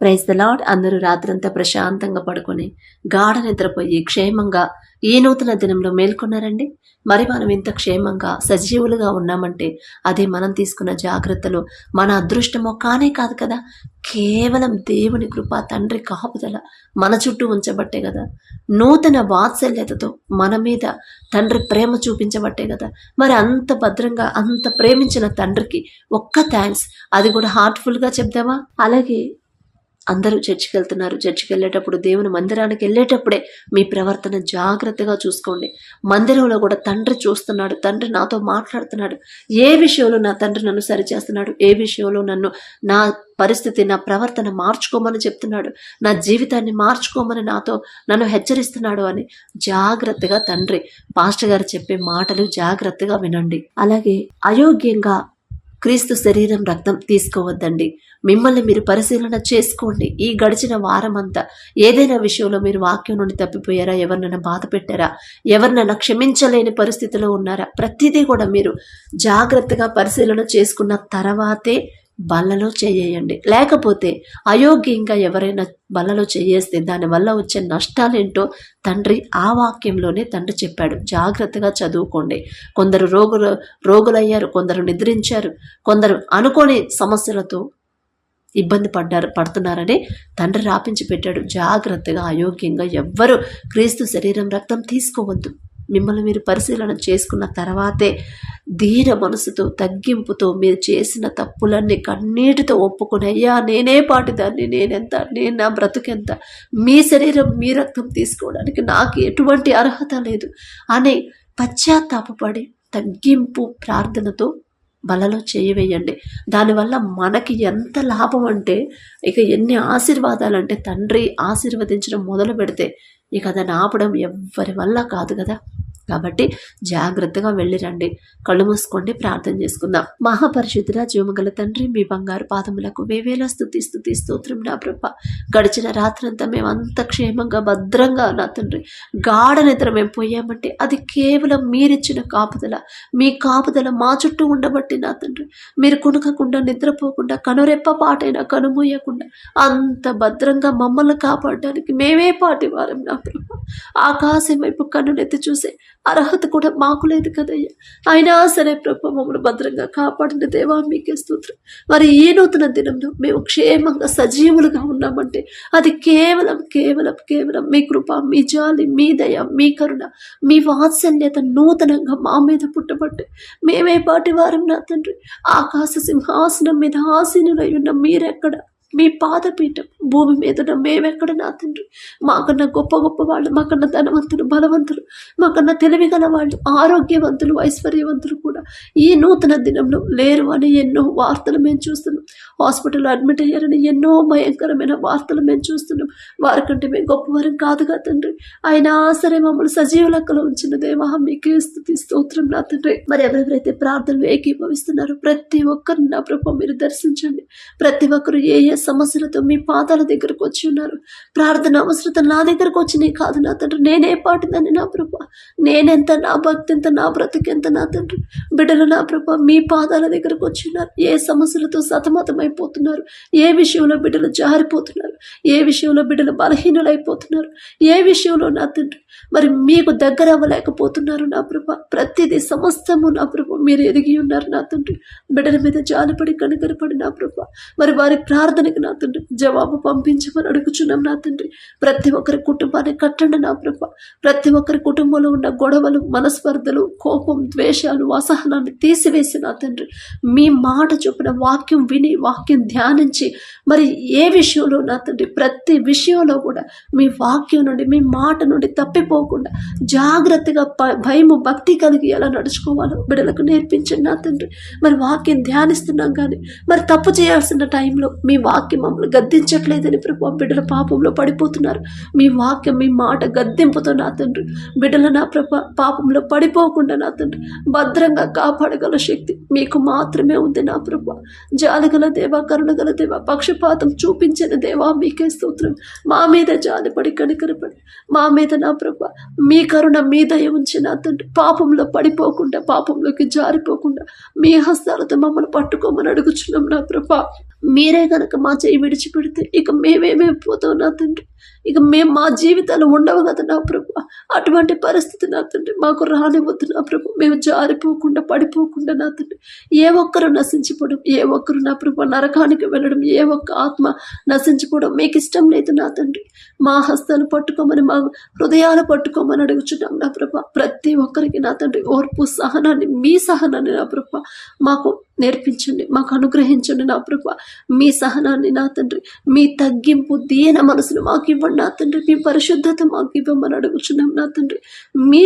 Praise the lord అందరూ రాత్రంతా ప్రశాంతంగా పడుకొని గాఢ నిద్రపోయి క్షేమంగా ఈ నూతన దినంలో మేల్కొన్నారండి? మరి మనం ఇంత క్షేమంగా సజీవులుగా ఉన్నామంటే అది మనం తీసుకున్న జాగ్రత్తలు మన అదృష్టమో కానే కాదు కదా. కేవలం దేవుని కృప తండ్రి కాపుదల మన చుట్టూ ఉంచబట్టే కదా. నూతన వాత్సల్యతతో మన మీద తండ్రి ప్రేమ చూపించబట్టే కదా. మరి అంత భద్రంగా అంత ప్రేమించిన తండ్రికి ఒక్క థ్యాంక్స్ అది కూడా హార్ట్ఫుల్గా చెప్దామా? అలాగే అందరూ చర్చికి వెళ్తున్నారు. చర్చికి వెళ్ళేటప్పుడు దేవుని మందిరానికి వెళ్ళేటప్పుడే మీ ప్రవర్తన జాగ్రత్తగా చూసుకోండి. మందిరంలో కూడా తండ్రి చూస్తున్నాడు తండ్రి నాతో మాట్లాడుతున్నాడు. ఏ విషయంలో నా తండ్రి నన్ను సరిచేస్తున్నాడు ఏ విషయంలో నన్ను నా పరిస్థితి నా ప్రవర్తన మార్చుకోమని చెప్తున్నాడు? నా జీవితాన్ని మార్చుకోమని నాతో నన్ను హెచ్చరిస్తున్నాడు అని జాగ్రత్తగా తండ్రి పాస్టర్ గారు చెప్పే మాటలు జాగ్రత్తగా వినండి. అలాగే అయోగ్యంగా క్రీస్తు శరీరం రక్తం తీసుకోవద్దండి. మిమ్మల్ని మీరు పరిశీలన చేసుకోండి. ఈ గడిచిన వారమంతా ఏదైనా విషయంలో మీరు వాక్యం నుండి తప్పిపోయారా? ఎవరినైనా బాధ పెట్టారా? ఎవరినైనా క్షమించలేని పరిస్థితిలో ఉన్నారా? ప్రతిదీ కూడా మీరు జాగ్రత్తగా పరిశీలన చేసుకున్న తర్వాతే బల్లలో చేయండి. లేకపోతే అయోగ్యంగా ఎవరైనా బల్లలో చేయేస్తే దానివల్ల వచ్చే నష్టాలేంటో తండ్రి ఆ వాక్యంలోనే తండ్రి చెప్పాడు. జాగ్రత్తగా చదువుకోండి. కొందరు రోగులు రోగులయ్యారు కొందరు నిద్రించారు కొందరు అనుకోని సమస్యలతో ఇబ్బంది పడ్డారు పడుతున్నారని తండ్రి రాపించి పెట్టాడు. జాగ్రత్తగా అయోగ్యంగా ఎవ్వరు క్రీస్తు శరీరం రక్తం తీసుకోవద్దు. మిమ్మల్ని మీరు పరిశీలన చేసుకున్న తర్వాతే ధీర మనసుతో తగ్గింపుతో మీరు చేసిన తప్పులన్నీ కన్నీటితో ఒప్పుకుని అయ్యా నేనే పాటిదాన్ని నేనెంత నేను నా బ్రతుకెంత? మీ శరీరం మీ రక్తం తీసుకోవడానికి నాకు ఎటువంటి అర్హత లేదు అని పశ్చాత్తాపపడి తగ్గింపు ప్రార్థనతో బలలో చేయవేయండి. దానివల్ల మనకి ఎంత లాభం అంటే ఇక ఎన్ని ఆశీర్వాదాలు అంటే తండ్రి ఆశీర్వదించడం మొదలు పెడితే ఇక దాన్ని ఆపడం ఎవ్వరి వల్ల కాదు కదా కాబట్టి జాగ్రత్తగా వెళ్ళిరండి కళ్ళు మూసుకోండి ప్రార్థన చేసుకుందాం. మహాపరిశుద్ధుల జీవమగల తండ్రి మీ బంగారు పాదములకు వేవేల స్థుతి స్థుతి స్తోత్రం నా ప్రభ. గడిచిన రాత్రంతా మేము అంత క్షేమంగా భద్రంగా నా తండ్రి. గాఢ నిద్ర మేము పోయామంటే అది కేవలం మీరిచ్చిన కాపుదల. మీ కాపుదల మా చుట్టూ ఉండబట్టి నా తండ్రి. మీరు కునకకుండా నిద్రపోకుండా కనురెప్ప పాటైనా కనుమూయకుండా అంత భద్రంగా మమ్మల్ని కాపాడడానికి మేమే పాటి వారం నా ప్రభ. ఆకాశం వైపు కన్నునెత్తి చూసే అర్హత కూడా మాకు లేదు కదయ్యా. అయినా సరే ప్రభు మమ్మల్ని భద్రంగా కాపాడిన దేవా మీకే స్తోత్రం. మరి ఈ నూతన దినంలో మేము క్షేమంగా సజీవులుగా ఉన్నామంటే అది కేవలం కేవలం కేవలం మీ కృప మీ జాలి మీ దయ మీ కరుణ మీ వాత్సల్యత నూతనంగా మా మీద పుట్టబట్టే మేమే పాటి వారం నా తండ్రి. ఆకాశ సింహాసనం మీద ఆసీనులై ఉన్న మీరెక్కడ? మీ పాదపీఠం భూమి మీద ఉన్న మేమెక్కడ నా తండ్రి? మాకన్నా గొప్ప గొప్ప వాళ్ళు మాకన్నా ధనవంతులు బలవంతులు మాకన్నా తెలివిగల వాళ్ళు ఆరోగ్యవంతులు ఐశ్వర్యవంతులు కూడా ఈ నూతన దినంలో లేరు అని ఎన్నో వార్తలు మేము చూస్తున్నాం. హాస్పిటల్లో అడ్మిట్ అయ్యారని ఎన్నో భయంకరమైన వార్తలు మేము చూస్తున్నాం. వారికంటే మేము గొప్పవారం కాదుగా తండ్రి. అయినా సరే మమ్మల్ని సజీవ లెక్కలో ఉంచిన దేవా మీకే స్థుతి స్తోత్రం నా తండ్రి. మరి ఎవరెవరైతే ప్రార్థనలు ఏకీభవిస్తున్నారో ప్రతి ఒక్కరిని నా ప్రభు మీరు దర్శించండి. ప్రతి ఒక్కరు ఏ ఏ సమస్యలతో మీ పాదాల దగ్గరకు వచ్చి ఉన్నారు. ప్రార్థన అవసరత నా దగ్గరకు వచ్చినాయి కాదు నా తండ్రి. నేనే పాటిదని నా ప్రభ. నేనెంత నా భక్తి ఎంత నా బ్రతికెంత నా తండ్రి. బిడ్డలు నా ప్రభ మీ పాదాల దగ్గరకు వచ్చి ఉన్నారు. ఏ సమస్యలతో జారిపోతున్నారు ఏ విషయంలో బిడ్డలు జారిపోతున్నారు? ఏ విషయంలో బిడ్డలు బలహీనులైపోతున్నారు? ఏ విషయంలో నా తండ్రి? మరి మీకు దగ్గర అవ్వలేకపోతున్నారు నా ప్రభ. ప్రతిదీ సమస్తము నా ప్రభ. మీరు ఎదిగి ఉన్నారు నా తండ్రి. బిడ్డల మీద జాలిపడి కనుకరపడి నా ప్రభ. మరి వారి ప్రార్థనకి నా తండ్రి జవాబు పంపించమని అడుగుచున్నాం నా తండ్రి. ప్రతి ఒక్కరి కుటుంబాన్ని కట్టండి నా ప్రభ. ప్రతి ఒక్కరి కుటుంబంలో ఉన్న గొడవలు మనస్పర్ధలు కోపం ద్వేషాలు అసహనాన్ని తీసివేసి నా తండ్రి. మీ మాట చొప్పున వాక్యం విని వాక్యం ధ్యానించి మరి ఏ విషయంలో నా తండ్రి ప్రతి విషయంలో కూడా మీ వాక్యం నుండి మీ మాట నుండి తప్పిపోకుండా జాగ్రత్తగా భయము భక్తి కలిగి ఎలా నడుచుకోవాలో బిడ్డలకు నేర్పించండి నా తండ్రి. మరి వాక్యం ధ్యానిస్తున్నాం కానీ మరి తప్పు చేయాల్సిన టైంలో మీ వాక్యం మమ్మల్ని గద్దించట్లేదని ప్రభు బిడ్డల పాపంలో పడిపోతున్నారు. మీ వాక్యం మీ మాట గద్దెంపుతో నా తండ్రి బిడ్డలు నా ప్రభ పాపంలో పడిపోకుండా నా తండ్రి భద్రంగా కాపాడగల శక్తి మీకు మాత్రమే ఉంది నా ప్రభు. జాలగల దేవ కరుణగల దేవ పక్షపాతం చూపించిన దేవా మీకే స్తోత్రం. మా మీద జాలిపడి కనికరపడి. మా మీద నా ప్రభ మీ కరుణ మీ దయ ఉంచి నా తండ్రి. పాపంలో పడిపోకుండా పాపంలోకి జారిపోకుండా మీ హస్తాలతో మమ్మల్ని పట్టుకోమని అడుగుచున్నాం నా ప్రభ. మీరే గనక మా చేయి విడిచిపెడితే ఇక మేమేమైపోతాం నా తండ్రి? ఇక మేము మా జీవితాలు ఉండవు కదా నా ప్రభు. అటువంటి పరిస్థితి నా తండ్రి. మాకు రానివద్దు నా ప్రభు. మేము జారిపోకుండా పడిపోకుండా నా తండ్రి. ఏ ఒక్కరు నశించిపోవడం ఏ ఒక్కరు నా ప్రభు నరకానికి వెళ్ళడం ఏ ఒక్క ఆత్మ నశించిపోవడం మీకు ఇష్టం లేదు నా తండ్రి. మా హస్తాలు పట్టుకోమని మా హృదయాలు పట్టుకోమని అడుగుచున్నాం నా ప్రభ. ప్రతి ఒక్కరికి నా తండ్రి ఓర్పు సహనాన్ని మీ సహనాన్ని నా ప్రభ. మాకు నేర్పించండి మాకు అనుగ్రహించండి నా ప్రభ. మీ సహనాన్ని నా తండ్రి. మీ తగ్గింపు దీన మనసును మాకు ఇవ్వండి నా తండ్రి మీ పరిశుద్ధత మాకు ఇవ్వమని అడుగుచున్నాం నా తండ్రి. మీ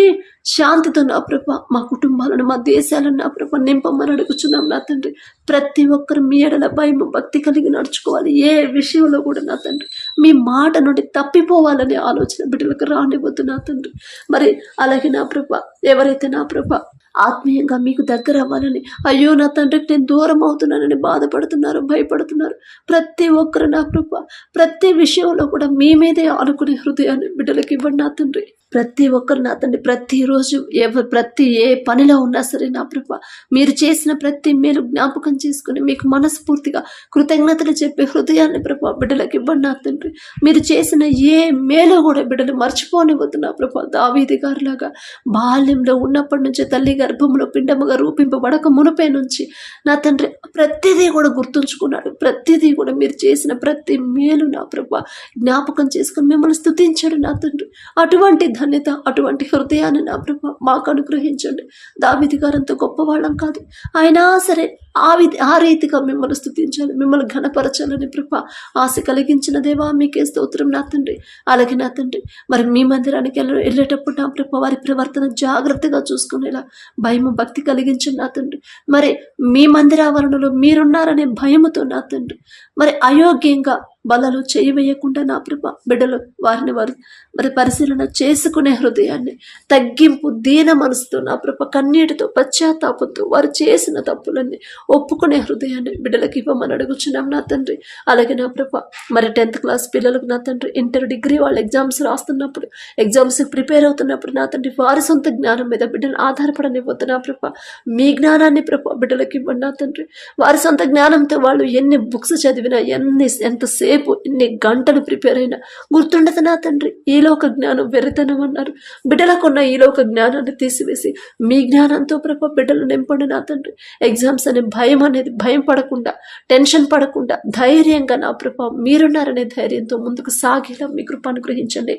శాంతితో నా ప్రభ మా కుటుంబాలను మా దేశాలను నా ప్రభ నింపమని అడుగుచున్నాం నా తండ్రి. ప్రతి ఒక్కరు మీ ఎడల భయం భక్తి కలిగి నడుచుకోవాలి. ఏ విషయంలో కూడా నా తండ్రి మీ మాట నుండి తప్పిపోవాలనే ఆలోచన బిడ్డలకు రానివ్వద్దు నా తండ్రి. మరి అలాగే నా ప్రభ ఎవరైతే నా ప్రభ ఆత్మీయంగా మీకు దగ్గర అవ్వాలని. అయ్యో నా తండ్రికి నేను దూరం అవుతున్నానని బాధపడుతున్నారు భయపడుతున్నారు. ప్రతి ఒక్కరు నా ప్రభ ప్రతి విషయంలో కూడా మీ మీదే ఆనుకునే హృదయాన్ని బిడ్డలకి ఇవ్వండి నా తండ్రి. ప్రతి ఒక్కరు నా తండ్రి ప్రతిరోజు ఎవరు ప్రతి ఏ పనిలో ఉన్నా సరే నా ప్రభ మీరు చేసిన ప్రతి మేలు జ్ఞాపకం చేసుకుని మీకు మనస్ఫూర్తిగా కృతజ్ఞతలు చెప్పే హృదయాన్ని ప్రభ బిడ్డలకు ఇవ్వండి నా తండ్రి. మీరు చేసిన ఏ మేలు కూడా బిడ్డలు మర్చిపోనివద్దు నా ప్రభ. దావీది గారిలాగా బాల్యంలో ఉన్నప్పటి నుంచి తల్లి గర్భంలో పిండముగా రూపింపబడక మునిపే నుంచి నా తండ్రి ప్రతిదీ కూడా గుర్తుంచుకున్నాడు. ప్రతిదీ కూడా మీరు చేసిన ప్రతి మేలు నా ప్రభ జ్ఞాపకం చేసుకుని మిమ్మల్ని స్థుతించాడు నా తండ్రి. అటువంటి ధన్యత అటువంటి హృదయాన్ని నా ప్రభ మాకు అనుగ్రహించండి. దావిది గారంత గొప్పవాళ్ళం కాదు. అయినా సరే ఆ విధి ఆ రీతిగా మిమ్మల్ని స్థుతించాలి మిమ్మల్ని ఘనపరచాలని ప్రభ ఆశ కలిగించిన దేవా మీకే స్తోత్రం నా తండ్రి. అలాగే నా తండ్రి మరి మీ మందిరానికి వెళ్ళ వెళ్ళేటప్పుడు నా ప్రభ వారి ప్రవర్తన జాగ్రత్తగా చూసుకునేలా భయము భక్తి కలిగించండి నా తండ్రి. మరి మీ మందిరావరణలో మీరున్నారనే భయముతో నా తండ్రి. మరి అయోగ్యంగా బలలో చేయి వేయకుండా నా ప్రభ బిడ్డలు వారిని వారు మరి పరిశీలన చేసుకునే హృదయాన్ని తగ్గింపు దీన మనసుతో నా ప్రభ కన్నీటితో పశ్చాత్తాపంతో వారు చేసిన తప్పులన్నీ ఒప్పుకునే హృదయాన్ని బిడ్డలకి ఇవ్వమని అడుగుచున్నాం నా తండ్రి. అలాగే నా ప్రభ మరి టెన్త్ క్లాస్ పిల్లలకు నా తండ్రి ఇంటర్ డిగ్రీ వాళ్ళు ఎగ్జామ్స్ రాస్తున్నప్పుడు ఎగ్జామ్స్ ప్రిపేర్ అవుతున్నప్పుడు నా తండ్రి వారి సొంత జ్ఞానం మీద బిడ్డలు ఆధారపడనివ్వద్దు నా ప్రభ. మీ జ్ఞానాన్ని ప్రభ బిడ్డలకి ఇవ్వండి నా తండ్రి. వారి సొంత జ్ఞానంతో వాళ్ళు ఎన్ని బుక్స్ చదివినా ఎన్ని ఎంతసేపు ఎన్ని గంటలు ప్రిపేర్ అయినా గుర్తుండదు నా తండ్రి. ఈలోక జ్ఞానం వెర్రితనం అన్నారు. బిడ్డలకున్న ఈలోక జ్ఞానాన్ని తీసివేసి మీ జ్ఞానంతో ప్రభ బిడ్డలు నింపండి నా తండ్రి. ఎగ్జామ్స్ అనే భయం అనేది భయం పడకుండా టెన్షన్ పడకుండా ధైర్యంగా నా ప్రభ మీరున్నారనే ధైర్యంతో ముందుకు సాగేలా మీ కృప అనుగ్రహించండి.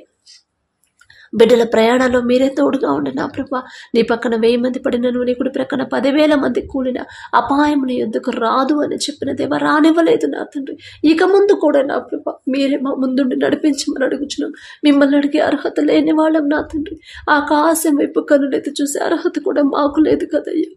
బిడ్డల ప్రయాణాల్లో మీరే తోడుగా ఉండి నా ప్రభా నీ పక్కన వెయ్యి మంది పడినను నీ కుడి ప్రక్కన పదివేల మంది కూలిన అపాయం నీ ఎందుకు రాదు అని చెప్పిన దేవ రానివ్వలేదు నా తండ్రి. ఇక ముందు కూడా నా ప్రభ మీరే మా ముందుండి నడిపించమని అడుగుచున్నాం. మిమ్మల్ని అడిగే అర్హత లేని వాళ్ళం నా తండ్రి. ఆకాశం వైపు కనులైతే చూసే అర్హత కూడా మాకు లేదు కదయ్యా.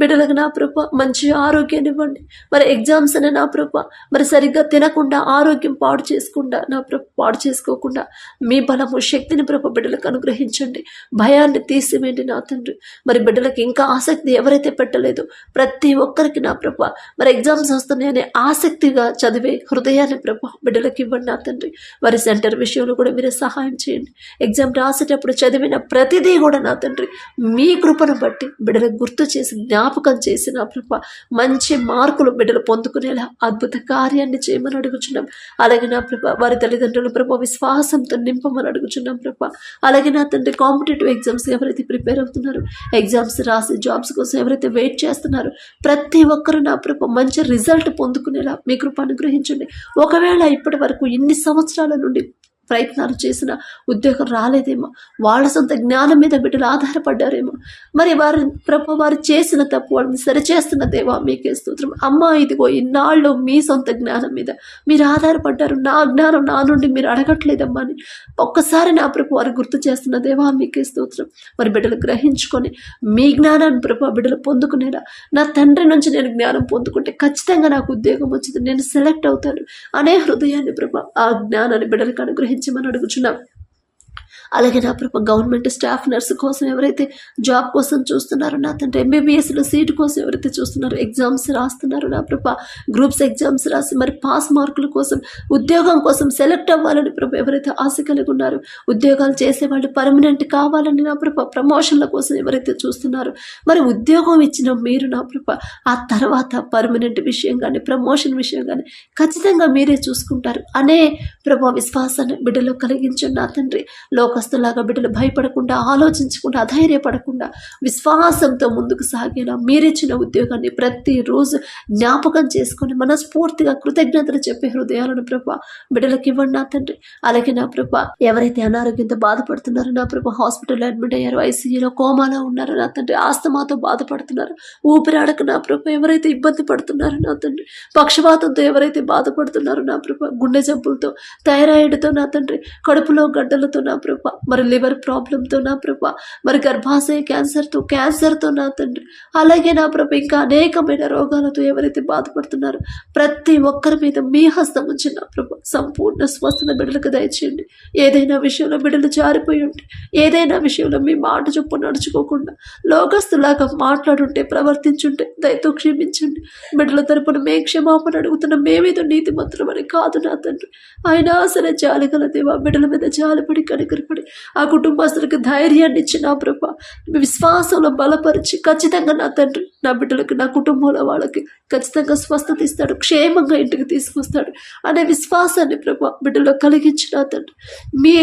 బిడ్డలకు నా ప్రభ మంచి ఆరోగ్యాన్ని ఇవ్వండి. మరి ఎగ్జామ్స్ అనే నా ప్రభ మరి సరిగ్గా తినకుండా ఆరోగ్యం పాడు చేసుకుండా నా ప్రభ పాడు చేసుకోకుండా మీ బలము శక్తిని ప్రభ బిడ్డలకు అనుగ్రహించండి. భయాన్ని తీసివేయండి నా తండ్రి. మరి బిడ్డలకు ఇంకా ఆసక్తి ఎవరైతే పెట్టలేదో ప్రతి ఒక్కరికి నా ప్రభ మరి ఎగ్జామ్స్ వస్తున్నాయనే ఆసక్తిగా చదివే హృదయాన్ని ప్రభ బిడ్డలకు ఇవ్వండి నా తండ్రి. వారి సెంటర్ విషయంలో కూడా మీరే సహాయం చేయండి. ఎగ్జామ్ రాసేటప్పుడు చదివిన ప్రతిదీ కూడా నా తండ్రి మీ కృపను బట్టి బిడ్డలకు గుర్తు చేసి జ్ఞాపకం చేసి నా ప్రభ మంచి మార్కులు బిడ్డలు పొందుకునేలా అద్భుత కార్యాన్ని చేయమని అడుగుచున్నాం. అలాగే నా ప్రభ వారి తల్లిదండ్రులు ప్రభ విశ్వాసంతో నింపమని అడుగుచున్నాం ప్రభ. అలాగే నా తండ్రి కాంపిటేటివ్ ఎగ్జామ్స్ ఎవరైతే ప్రిపేర్ అవుతున్నారు ఎగ్జామ్స్ రాసి జాబ్స్ కోసం ఎవరైతే వెయిట్ చేస్తున్నారు ప్రతి ఒక్కరు నా ప్రభ మంచి రిజల్ట్ పొందుకునేలా మీ కృప అనుగ్రహించండి. ఒకవేళ ఇప్పటి వరకు ఇన్ని సంవత్సరాల నుండి ప్రయత్నాలు చేసిన ఉద్యోగం రాలేదేమో. వాళ్ళ సొంత జ్ఞానం మీద బిడ్డలు ఆధారపడ్డారేమో. మరి వారు ప్రభు వారు చేసిన తప్పు వాళ్ళని సరిచేస్తున్న దేవా మీకే స్తోత్రం. అమ్మా ఇదిగో ఇన్నాళ్ళు మీ సొంత జ్ఞానం మీద. మీరు ఆధారపడ్డారు. నా జ్ఞానం నా నుండి మీరు అడగట్లేదమ్మా అని ఒక్కసారి నా ప్రభు వారు గుర్తు చేస్తున్న దేవా మీకే స్తోత్రం. మరి బిడ్డలు గ్రహించుకొని మీ జ్ఞానాన్ని ప్రభు బిడ్డలు పొందుకునేలా నా తండ్రి నుంచి నేను జ్ఞానం పొందుకుంటే ఖచ్చితంగా నాకు ఉద్యోగం వచ్చింది. నేను సెలెక్ట్ అవుతాను. అనే హృదయాన్ని ప్రభు ఆ జ్ఞానాన్ని బిడ్డలకు అనుగ్రహించమని అడుగుచున్నాం. అలాగే నా ప్రభ గవర్నమెంట్ స్టాఫ్ నర్స్ కోసం ఎవరైతే జాబ్ కోసం చూస్తున్నారో నా తండ్రి ఎంబీబీఎస్లో సీట్ కోసం ఎవరైతే చూస్తున్నారో ఎగ్జామ్స్ రాస్తున్నారో నా ప్రభ గ్రూప్స్ ఎగ్జామ్స్ రాసి మరి పాస్ మార్కుల కోసం ఉద్యోగం కోసం సెలెక్ట్ అవ్వాలని ప్రభ ఎవరైతే ఆశ కలిగి ఉన్నారో ఉద్యోగాలు చేసేవాళ్ళు పర్మనెంట్ కావాలని నా ప్రభ ప్రమోషన్ల కోసం ఎవరైతే చూస్తున్నారో మరి ఉద్యోగం ఇచ్చిన మీరు నా ప్రభ ఆ తర్వాత పర్మనెంట్ విషయం కానీ ప్రమోషన్ విషయం కానీ ఖచ్చితంగా మీరే చూసుకుంటారు. అనే ప్రభా విశ్వాసాన్ని బిడ్డలో కలిగించండి నా తండ్రి. లోకస్తులాగా బిడ్డలు భయపడకుండా ఆలోచించకుండా అధైర్యపడకుండా విశ్వాసంతో ముందుకు సాగేలా మీరిచ్చిన ఉద్యోగాన్ని ప్రతిరోజు జ్ఞాపకం చేసుకొని మనస్ఫూర్తిగా కృతజ్ఞతలు చెప్పే హృదయాలను ప్రభ బిడ్డలకు ఇవ్వండి నా తండ్రి. అలాగే నా ప్రభ ఎవరైతే అనారోగ్యంతో బాధపడుతున్నారో నా ప్రభ హాస్పిటల్లో అడ్మిట్ అయ్యారు ఐసీయూలో కోమాలో ఉన్నారో నా తండ్రి ఆస్తమాతో బాధపడుతున్నారు ఊపిరాడక నా ప్రభ ఎవరైతే ఇబ్బంది పడుతున్నారో నా తండ్రి పక్షపాతంతో ఎవరైతే బాధపడుతున్నారో నా ప్రభ గుండె జబ్బులతో థైరాయిడ్తో నా తండ్రి కడుపులో గడ్డలతో నా ప్రభ మరి లివర్ ప్రాబ్లంతో నా ప్రభ. మరి గర్భాశయ క్యాన్సర్తో క్యాన్సర్తో నా తండ్రి. అలాగే నా ప్రభ ఇంకా అనేకమైన రోగాలతో ఎవరైతే బాధపడుతున్నారో ప్రతి ఒక్కరి మీద మీ హస్తం ఉంచి నా ప్రభ సంపూర్ణ స్వస్థత బిడ్డలకు దయచేయండి. ఏదైనా విషయంలో బిడ్డలు జారిపోయి ఉంటే ఏదైనా విషయంలో మీ మాట చొప్పు నడుచుకోకుండా లోకస్తులాగా మాట్లాడుంటే ప్రవర్తించుంటే దయతో క్షమించండి. బిడ్డల తరపున మే క్షమాపణ అడుగుతున్న మేమేదో నీతి మంత్రం అని కాదు నా తండ్రి. ఆయన సరే జాలి గల దేవా బిడ్డల మీద జాలిపడి కనికరపడి ఆ కుటుంబస్తులకు ధైర్యాన్ని ఇచ్చి నా ప్రభ విశ్వాసంలో బలపరిచి ఖచ్చితంగా నా తండ్రి నా బిడ్డలకి నా కుటుంబంలో వాళ్ళకి ఖచ్చితంగా స్వస్థత ఇస్తాడు క్షేమంగా ఇంటికి తీసుకొస్తాడు అనే విశ్వాసాన్ని ప్రభ బిడ్డలో కలిగించి నా తండ్రి మీ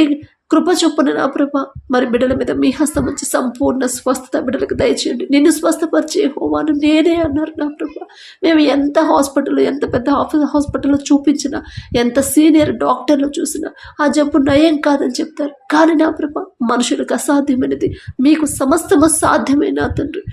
కృప చొప్పున నా ప్రభ మరి బిడ్డల మీద మీ హస్తం వచ్చి సంపూర్ణ స్వస్థత బిడ్డలకు దయచేయండి. నిన్ను స్వస్థపరిచే హోవాను నేనే అన్నారు నా ప్రభ. మేము ఎంత హాస్పిటల్లో ఎంత పెద్ద ఆఫీస్ హాస్పిటల్లో చూపించినా ఎంత సీనియర్ డాక్టర్లు చూసినా ఆ జబ్బు నయం కాదని చెప్తారు. కానీ నా ప్రభ మనుషులకు అసాధ్యమైనది మీకు సమస్తము సాధ్యమైన తండ్రి.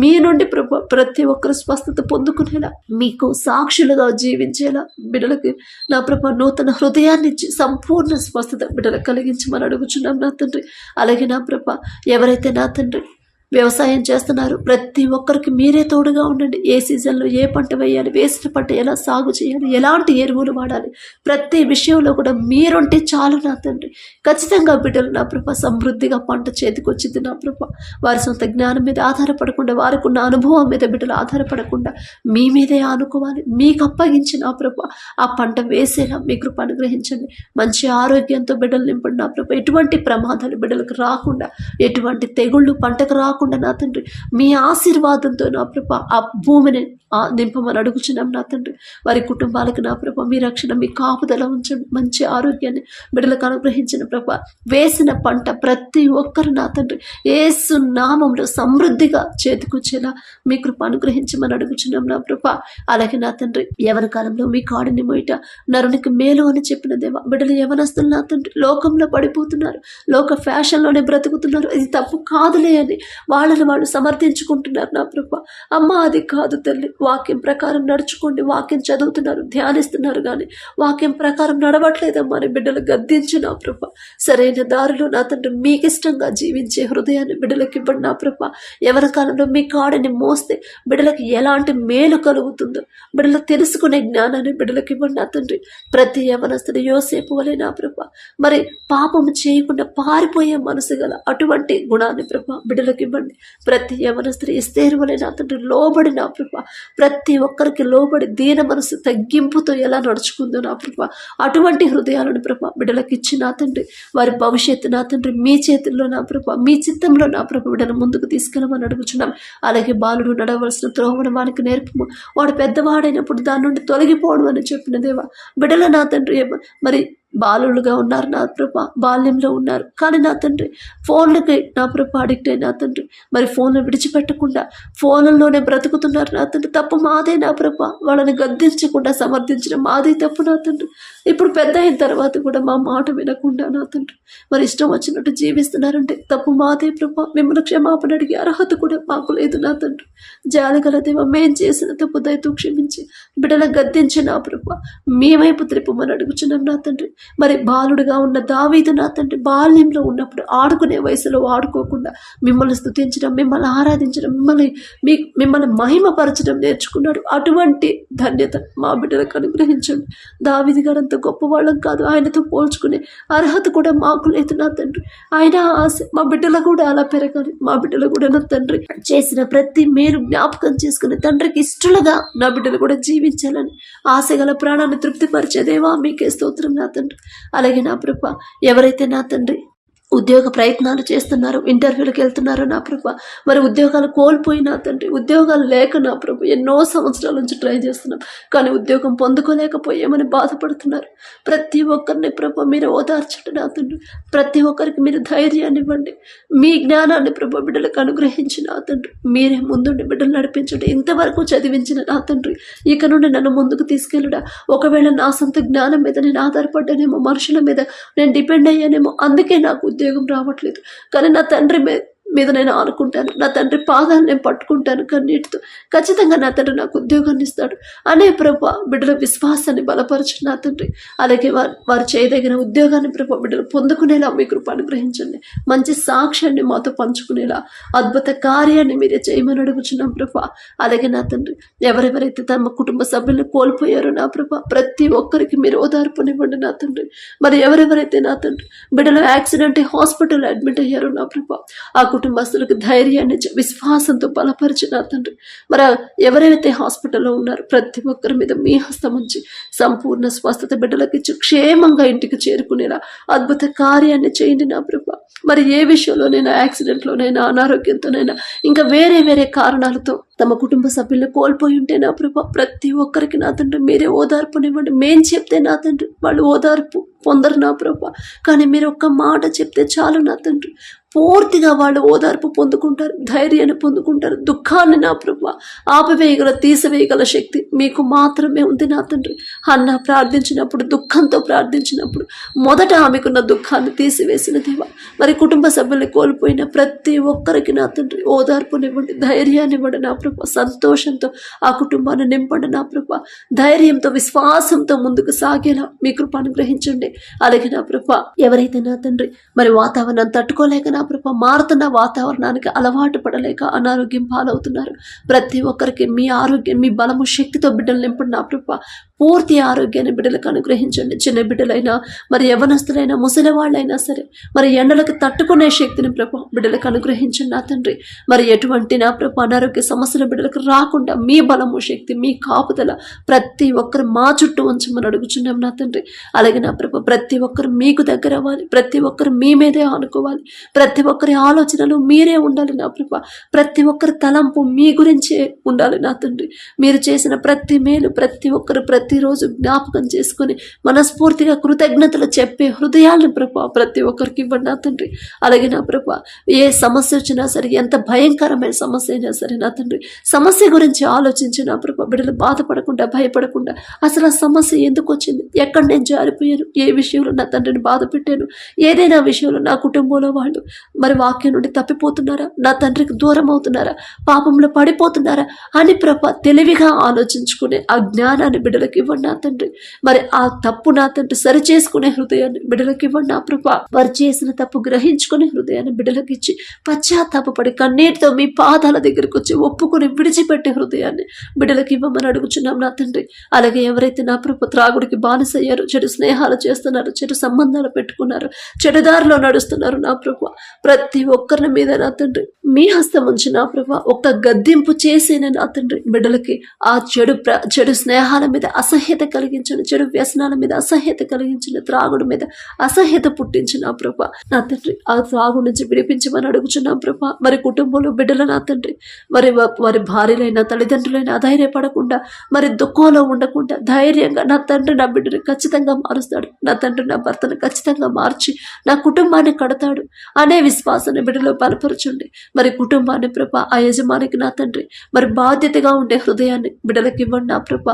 మీ నుండి ప్రభ ప్రతి ఒక్కరు స్వస్థత పొందుకునేలా మీకు సాక్షులుగా జీవించేలా బిడ్డలకి నా ప్రభ నూతన హృదయాన్ని సంపూర్ణ స్వస్థత బిడ్డలకు కలిగించమని అడుగుచున్నాం నా తండ్రి. అలాగే నా ప్రభ ఎవరైతే నా తండ్రి వ్యవసాయం చేస్తున్నారు. ప్రతి ఒక్కరికి మీరే తోడుగా ఉండండి. ఏ సీజన్లో ఏ పంట వేయాలి వేసిన పంట ఎలా సాగు చేయాలి ఎలాంటి ఎరువులు వాడాలి ప్రతి విషయంలో కూడా మీరుంటే చాలు నా తండ్రి. ఖచ్చితంగా బిడ్డలు నా ప్రభ సమృద్ధిగా పంట చేతికొచ్చింది నా ప్రభ. వారి సొంత జ్ఞానం మీద ఆధారపడకుండా వారికున్న అనుభవం మీద బిడ్డలు ఆధారపడకుండా మీ మీదే ఆనుకోవాలి. మీకు అప్పగించి నా ప్రభ ఆ పంట వేసేలా మీ కృప అనుగ్రహించండి. మంచి ఆరోగ్యంతో బిడ్డలు నింపండి నా ప్రభ. ఎటువంటి ప్రమాదాలు బిడ్డలకు రాకుండా ఎటువంటి తెగుళ్ళు పంటకు రాకుండా కాకుండా నా తండ్రి మీ ఆశీర్వాదంతో నా ప్రభ ఆ భూమిని నింపమని అడుగుచున్నాం నా తండ్రి. వారి కుటుంబాలకు నా ప్రభ మీ రక్షణ మీ కాపుదల ఉంచండి మంచి ఆరోగ్యాన్ని బిడ్డలకు అనుగ్రహించిన ప్రభ. వేసిన పంట ప్రతి ఒక్కరు నా తండ్రి. ఏసు నామంలో సమృద్ధిగా చేతికొచ్చేలా మీ కృప అనుగ్రహించమని అడుగుచున్నాం నా ప్రభ. అలాగే నా తండ్రి ఎవరి కాలంలో మీ కాడిని మొయిట నరునికి మేలు అని చెప్పిన దేవా బిడ్డలు యవనస్తులు నా తండ్రి. లోకంలో పడిపోతున్నారు. లోక ఫ్యాషన్లోనే బ్రతుకుతున్నారు. ఇది తప్పు కాదులే అని వాళ్ళని వాళ్ళు సమర్థించుకుంటున్నారు నా ప్రభ. అమ్మ అది కాదు తల్లి. వాక్యం ప్రకారం నడుచుకోండి వాక్యం చదువుతున్నారు ధ్యానిస్తున్నారు కానీ వాక్యం ప్రకారం నడవట్లేదమ్మా అని బిడ్డలు గద్దించు నా ప్రభ. సరైన దారిలో నా తండ్రి మీకు ఇష్టంగా జీవించే హృదయాన్ని బిడ్డలకు ఇవ్వండి నా ప్రభ. ఎవరి కాలంలో మీ కాడని మోస్తే బిడ్డలకు ఎలాంటి మేలు కలుగుతుందో బిడ్డలు తెలుసుకునే జ్ఞానాన్ని బిడ్డలకు ఇవ్వండి నా తండ్రి. ప్రతి యవనస్తుడు యోసేపు వలె నా ప్రభ. మరి పాపం చేయకుండా పారిపోయే మనసు గల అటువంటి గుణాన్ని ప్రభ బిడ్డలకు ఇవ్వండి. ప్రతి యవనస్తుడు ఇస్తేరు వలె నా తండ్రి లోబడి నా ప్రభ. ప్రతి ఒక్కరికి లోబడి దీన మనసు తగ్గింపుతో ఎలా నడుచుకుందో నా ప్రభ. అటువంటి హృదయాలను ప్రభ బిడ్డలకు ఇచ్చి నా తండ్రి వారి భవిష్యత్తు నా తండ్రి మీ చేతుల్లో నా ప్రభ మీ చిత్తంలో నా ప్రభ బిడ్డను ముందుకు తీసుకెళ్ళమని అడుగుచున్నాం. అలాగే బాలుడు నడవలసిన త్రోవడం వానికి నేర్పము. వాడు పెద్దవాడైనప్పుడు దాని నుండి తొలగిపోవడం అని చెప్పిన దేవా బిడ్డల నా తండ్రి మరి బాలులుగా ఉన్నారు నా ప్రభ బాల్యంలో ఉన్నారు. కానీ నా తండ్రి ఫోన్లకి నా ప్రభ అడిక్ట్ అయిన నా తండ్రి. మరి ఫోన్లు విడిచిపెట్టకుండా ఫోన్లలోనే బ్రతుకుతున్నారు నా తండ్రి. తప్పు మాదే నా ప్రభ. వాళ్ళని గద్దించకుండా సమర్థించడం మాదే తప్పు నా తండ్రి. ఇప్పుడు పెద్ద అయిన తర్వాత కూడా మా మాట వినకుండా నా తండ్రి. మరి ఇష్టం వచ్చినట్టు జీవిస్తున్నారంటే తప్పు మాదే ప్రభ. మిమ్మల్ని క్షమాపణ అడిగే అర్హత కూడా మాకు లేదు నా తండ్రి. జాలిగల దేవ మేం చేసిన తప్పు దయతో క్షమించి బిడ్డలను గద్దించి నా ప్రభ. మీ వైపు త్రిప్పమని అడుగుచున్నాం నా తండ్రి. మరి బాలుడుగా ఉన్న దావీదు నా తండ్రి బాల్యంలో ఉన్నప్పుడు ఆడుకునే వయసులో ఆడుకోకుండా మిమ్మల్ని స్థుతించడం మిమ్మల్ని ఆరాధించడం మిమ్మల్ని మీ మిమ్మల్ని మహిమపరచడం నేర్చుకున్నాడు. అటువంటి ధన్యత మా బిడ్డలకు అనుగ్రహించండి. దావీది గారు అంత గొప్పవాళ్ళం కాదు. ఆయనతో పోల్చుకునే అర్హత కూడా మాకు లేదు నా తండ్రి. ఆయన ఆశ మా బిడ్డలు కూడా అలా పెరగాలి. మా బిడ్డలు కూడా నా తండ్రి చేసిన ప్రతి మేలు జ్ఞాపకం చేసుకుని తండ్రికి ఇష్టలుగా నా బిడ్డలు కూడా జీవించాలని ఆశ గల ప్రాణాన్ని తృప్తిపరిచేదేవా మీకే స్తోత్రం నా తండ్రి. అలాగే నా ప్రభ? ఎవరైతే నా తండ్రి ఉద్యోగ ప్రయత్నాలు చేస్తున్నారు ఇంటర్వ్యూలకు వెళ్తున్నారు నా ప్రభు. మరి ఉద్యోగాలు కోల్పోయినా తండ్రి ఉద్యోగాలు లేక నా ప్రభు. ఎన్నో సంవత్సరాల నుంచి ట్రై చేస్తున్నాం కానీ ఉద్యోగం పొందుకోలేకపోయామని బాధపడుతున్నారు. ప్రతి ఒక్కరిని ప్రభు మీరు ఓదార్చండి నా తండ్రి. ప్రతి ఒక్కరికి మీరు ధైర్యాన్ని ఇవ్వండి. మీ జ్ఞానాన్ని ప్రభు బిడ్డలకు అనుగ్రహించి నా తండ్రి. మీరే ముందుండి బిడ్డలు నడిపించండి. ఇంతవరకు చదివించిన నా తండ్రి ఇక నుండి నన్ను ముందుకు తీసుకెళ్ళడా? ఒకవేళ నా సొంత జ్ఞానం మీద నేను ఆధారపడ్డానేమో మనుషుల మీద నేను డిపెండ్ అయ్యానేమో అందుకే నాకు ఉద్యోగం రావట్లేదు. కానీ నా తండ్రి మీ- మీద నేను ఆనుకుంటాను. నా తండ్రి పాదాలు నేను పట్టుకుంటాను కన్నీటితో. ఖచ్చితంగా నా తండ్రి నాకు ఉద్యోగాన్ని ఇస్తాడు. అనే ప్రభ బిడ్డల విశ్వాసాన్ని బలపరచు నా తండ్రి. అలాగే వారు వారు చేయదగిన ఉద్యోగాన్ని ప్రభ బిడ్డలు పొందుకునేలా మీ కృప అనుగ్రహించండి. మంచి సాక్ష్యాన్ని మాతో పంచుకునేలా అద్భుత కార్యాన్ని మీరే చేయమని అడుగుచున్నాం ప్రభ అలాగే నా తండ్రి ఎవరెవరైతే తమ కుటుంబ సభ్యులను కోల్పోయారో నా ప్రభ ప్రతి ఒక్కరికి మీరు ఓదార్పునివ్వండి నా తండ్రి. మరి ఎవరెవరైతే నా తండ్రి బిడ్డలు యాక్సిడెంట్ హాస్పిటల్ అడ్మిట్ అయ్యారో నా ప్రభ ఆ కుటుంబస్తులకు ధైర్యాన్ని విశ్వాసంతో బలపరిచి నా తండ్రి. మరి ఎవరైతే హాస్పిటల్లో ఉన్నారో ప్రతి ఒక్కరి మీద మీ హస్తం ఉంచి సంపూర్ణ స్వస్థత బిడ్డలకు ఇచ్చి క్షేమంగా ఇంటికి చేరుకునేలా అద్భుత కార్యాన్ని చేయండి నా ప్రభు. మరి ఏ విషయంలోనైనా యాక్సిడెంట్లోనైనా అనారోగ్యంతోనైనా ఇంకా వేరే వేరే కారణాలతో తమ కుటుంబ సభ్యులను కోల్పోయి ఉంటే నా ప్రభా ప్రతి ఒక్కరికి నా తండ్రి మీరే ఓదార్పునివ్వండి. మేం చెప్తే నా తండ్రి వాళ్ళు ఓదార్పు పొందరు నా ప్రభా. కానీ మీరు ఒక్క మాట చెప్తే చాలు నా తండ్రి. పూర్తిగా వాళ్ళు ఓదార్పు పొందుకుంటారు ధైర్యాన్ని పొందుకుంటారు. దుఃఖాన్ని నా ప్రభ ఆపవేయగల తీసివేయగల శక్తి మీకు మాత్రమే ఉంది నా తండ్రి. అన్న ప్రార్థించినప్పుడు దుఃఖంతో ప్రార్థించినప్పుడు మొదట ఆమెకున్న దుఃఖాన్ని తీసివేసిన దేవ మరి కుటుంబ సభ్యుల్ని కోల్పోయిన ప్రతి ఒక్కరికి నా తండ్రి ఓదార్పునివ్వండి ధైర్యాన్ని ఇవ్వండి నా ప్రభు. సంతోషంతో ఆ కుటుంబాన్ని నింపండి నా ప్రభు. ధైర్యంతో విశ్వాసంతో ముందుకు సాగేలా మీ కృప అనుగ్రహించండి అలాగే నా ప్రభు ఎవరైతే నా తండ్రి మరి వాతావరణం తట్టుకోలేక నా ప్రభ మారుతున్న వాతావరణానికి అలవాటు పడలేక అనారోగ్యం పాలవుతున్నారు. ప్రతి ఒక్కరికి మీ ఆరోగ్యం మీ బలము శక్తితో బిడ్డలు నింపండి నా ప్రభ. పూర్తి ఆరోగ్యాన్ని బిడ్డలకు అనుగ్రహించండి. చిన్న బిడ్డలైనా మరి యవనస్తులైనా ముసలి వాళ్ళైనా సరే మరి ఎండలకు తట్టుకునే శక్తిని ప్రభ బిడ్డలకు అనుగ్రహించండి నా తండ్రి. మరి ఎటువంటి నా ప్రభా అనారోగ్య సమస్యలు బిడ్డలకు రాకుండా మీ బలము శక్తి మీ కాపుదల ప్రతి ఒక్కరు మా చుట్టూ ఉంచమని అడుగుచున్నాం నా తండ్రి. అలాగే నా ప్రభ ప్రతి ఒక్కరు మీకు దగ్గర అవ్వాలి. ప్రతి ఒక్కరు మీ మీదే ఆనుకోవాలి. ప్రతి ఒక్కరి ఆలోచనలు మీరే ఉండాలి నా ప్రభ. ప్రతి ఒక్కరి తలంపు మీ గురించే ఉండాలి నా తండ్రి. మీరు చేసిన ప్రతి మేలు ప్రతి ఒక్కరు ప్రతి ప్రతిరోజు జ్ఞాపకం చేసుకొని మనస్ఫూర్తిగా కృతజ్ఞతలు చెప్పే హృదయాలను ప్రభా ప్రతి ఒక్కరికి ఇవ్వండి నా తండ్రి. అలాగే నా ప్రభ ఏ సమస్య వచ్చినా సరే ఎంత భయంకరమైన సమస్య అయినా సరే నా తండ్రి సమస్య గురించి ఆలోచించి నా ప్రభ బిడ్డలు బాధపడకుండా భయపడకుండా అసలు ఆ సమస్య ఎందుకు వచ్చింది? ఎక్కడ నేను జారిపోయాను? ఏ విషయంలో నా తండ్రిని బాధ పెట్టాను? ఏదైనా విషయంలో నా కుటుంబంలో వాళ్ళు మరి వాక్యం నుండి తప్పిపోతున్నారా? నా తండ్రికి దూరం అవుతున్నారా? పాపంలో పడిపోతున్నారా? అని ప్రభ తెలివిగా ఆలోచించుకునే ఆ జ్ఞానాన్ని బిడ్డలకి ఇవ్వండి నా తండ్రి. మరి ఆ తప్పు నా తండ్రి సరి చేసుకునే హృదయాన్ని బిడ్డలకు ఇవ్వండి నా ప్రభ. వారు చేసిన తప్పు గ్రహించుకునే హృదయాన్ని బిడ్డలకు ఇచ్చి పశ్చాత్తాపడి కన్నీటితో మీ పాదాల దగ్గరకు వచ్చి ఒప్పుకొని విడిచిపెట్టే హృదయాన్ని బిడ్డలకు ఇవ్వమని అడుగుచున్నాం నా తండ్రి. అలాగే ఎవరైతే నా ప్రభు త్రాగుడికి బానిసయ్యారు చెడు స్నేహాలు చేస్తున్నారు చెడు సంబంధాలు పెట్టుకున్నారు చెడుదారిలో నడుస్తున్నారు నా ప్రభు. ప్రతి ఒక్కరిని మీద నా తండ్రి మీ హస్తం ఉంచి నా ప్రభు ఒక్క గద్దెంపు చేసేనే నా తండ్రి. బిడ్డలకి ఆ చెడు ప్ర చెడు స్నేహాల మీద అసహ్యత కలిగించిన చెడు వ్యసనాల మీద అసహ్యత కలిగించిన త్రాగుడు మీద అసహ్యత పుట్టించిన ప్రభ. నా తండ్రి ఆ త్రాగు నుంచి విడిపించమని అడుగుచున్నాం ప్రభ. మరి కుటుంబంలో బిడ్డల నా తండ్రి మరి మరి వారి భార్యలైనా తల్లిదండ్రులైనా అధైర్యపడకుండా మరి దుఃఖంలో ఉండకుండా ధైర్యంగా నా తండ్రి నా బిడ్డని ఖచ్చితంగా మారుస్తాడు. నా తండ్రి నా భర్తను ఖచ్చితంగా మార్చి నా కుటుంబాన్ని కడతాడు. అనే విశ్వాసాన్ని బిడ్డలో బలపరచండి. మరి కుటుంబాన్ని ప్రభ ఆ యజమానికి నా తండ్రి మరి బాధ్యతగా ఉండే హృదయాన్ని బిడ్డలకు ఇవ్వండి నా ప్రభ.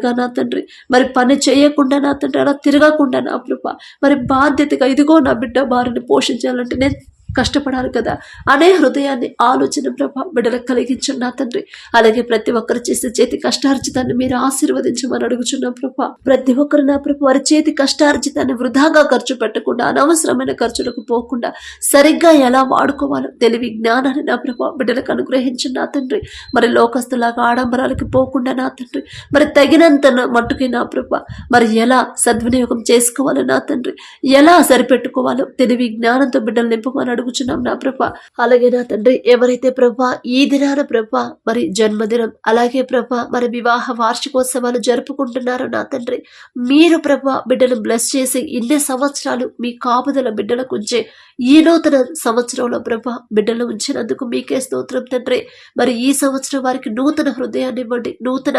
సోమరిలుగా నా తండ్రి. మరి పని చేయకుండా నా తండ్రి అలా తిరగకుండా నా ప్రభ మరి బాధ్యతగా ఇదిగో నా బిడ్డ వారిని పోషించాలంటే నేను కష్టపడాలి కదా? అనే హృదయాన్ని ఆలోచన ప్రభా బిడ్డలకు కలిగించండి నా తండ్రి. అలాగే ప్రతి ఒక్కరు చేసే చేతి కష్టార్జితాన్ని మీరు ఆశీర్వదించమని అడుగుచున్నాం ప్రభా. ప్రతి ఒక్కరు నా ప్రభు వారి చేతి కష్టార్జితాన్ని వృధాగా ఖర్చు పెట్టకుండా అనవసరమైన ఖర్చులకు పోకుండా సరిగ్గా ఎలా వాడుకోవాలో తెలివి జ్ఞానాన్ని నా ప్రభు బిడ్డలకు అనుగ్రహించండి నా తండ్రి. మరి లోకస్తులాగా ఆడంబరాలకి పోకుండా నా తండ్రి. మరి తగినంత నా మట్టుకి నా ప్రభు. మరి ఎలా సద్వినియోగం చేసుకోవాలో నా తండ్రి. ఎలా సరిపెట్టుకోవాలో తెలివి జ్ఞానంతో బిడ్డలు నింపమని అడుగుచున్నాం నా ప్రభ. అలాగే నా తండ్రి ఎవరైతే ప్రభా ఈ దినాన ప్రభా మరి జన్మదినం అలాగే ప్రభా మరి వివాహ వార్షికోత్సవాలు జరుపుకుంటున్నారో నా తండ్రి మీరు ప్రభా బిడ్డను బ్లెస్ చేసి ఇన్ని సంవత్సరాలు మీ కాపుదల బిడ్డలకు ఉంచే ఈ నూతన సంవత్సరంలో ప్రభా బిడ్డలు ఉంచినందుకు మీకే స్తోత్రం తండ్రి. మరి ఈ సంవత్సరం వారికి నూతన హృదయాన్ని ఇవ్వండి నూతన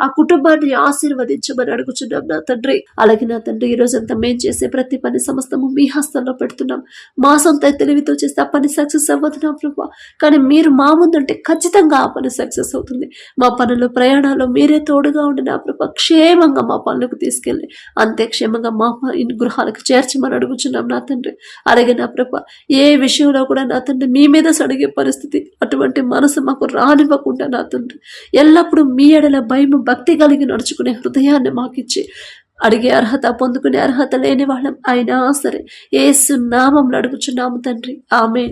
ఆ కుటుంబాన్ని ఆశీర్వదించమని అడుగుచున్నాం నా తండ్రి. అలాగే నా తండ్రి ఈ రోజంతా మేం చేసే ప్రతి పని సమస్తము మీ హస్తంలో పెడుతున్నాం. మా సొంత తెలివితో చేస్తే ఆ పని సక్సెస్ అవ్వదున్నాం ప్రభా కానీ మీరు మా ముందుంటే ఖచ్చితంగా ఆ పని సక్సెస్ అవుతుంది. మా పనులు ప్రయాణాల్లో మీరే తోడుగా ఉండి నా ప్రభా క్షేమంగా మా పనులకు తీసుకెళ్ళి అంతే క్షేమంగా మా ప- గృహాలకు చేర్చమని అడుగుచున్నాం నా తండ్రి. అలాగే నా ప్రభ ఏ విషయంలో కూడా నా తండ్రి మీ మీద సడిగే పరిస్థితి అటువంటి మనసు మాకు రానివ్వకుండా నా తండ్రి. ఎల్లప్పుడూ మీ ఎడల భయం భక్తి కలిగి నడుచుకునే హృదయాన్ని మాకిచ్చి అడిగే అర్హత పొందుకునే అర్హత లేని వాళ్ళం. అయినా సరే ఏసు నామం అడుగుచున్నాము తండ్రి. ఆమె